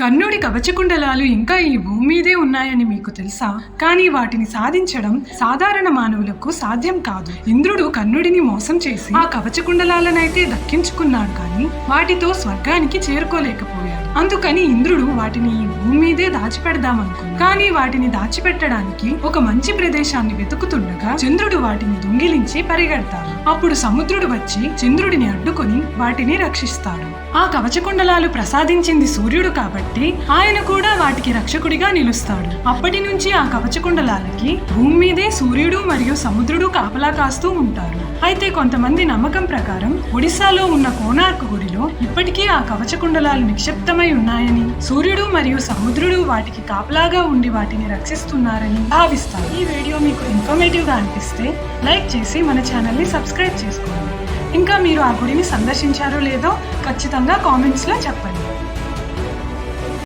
కర్ణుడి కవచకుండలాలు ఇంకా ఈ భూమి మీదే ఉన్నాయని మీకు తెలుసా? కానీ వాటిని సాధించడం సాధారణ మానవులకు సాధ్యం కాదు. ఇంద్రుడు కర్ణుడిని మోసం చేసి ఆ కవచకుండలాలనైతే దక్కించుకున్నాడు కానీ వాటితో స్వర్గానికి చేరుకోలేకపోయాడు. అందుకని ఇంద్రుడు వాటిని ఈ భూమి మీదే దాచిపెడదామనుకున్నాడు. కానీ వాటిని దాచిపెట్టడానికి ఒక మంచి ప్రదేశాన్ని వెతుకుతుండగా చంద్రుడు వాటిని దొంగిలించి పరిగెడతాడు. అప్పుడు సముద్రుడు వచ్చి చంద్రుడిని అడ్డుకొని వాటిని రక్షిస్తాడు. ఆ కవచకుండలాలు ప్రసాదించింది సూర్యుడు కాబట్టి ఆయన కూడా వాటికి రక్షకుడిగా నిలుస్తాడు. అప్పటి నుంచి ఆ కవచకుండలాలకి భూమి మీదే సూర్యుడు మరియు సముద్రుడు కాపలా కాస్తూ ఉంటారు. అయితే కొంతమంది నమ్మకం ప్రకారం ఒడిశాలో ఉన్న కోనార్క్ గుడిలో ఇప్పటికీ ఆ కవచకుండలాలు నిక్షిప్తమై ఉన్నాయని సూర్యుడు మరియు సముద్రుడు వాటికి కాపలాగా ఉండి వాటిని రక్షిస్తున్నారని భావిస్తారు. ఈ వీడియో మీకు ఇన్ఫర్మేటివ్గా అనిపిస్తే లైక్ చేసి మన ఛానల్ని సబ్స్క్రైబ్ చేసుకోండి. ఇంకా మీరు ఆ గుడిని సందర్శించారో లేదో ఖచ్చితంగా కామెంట్స్లో చెప్పండి.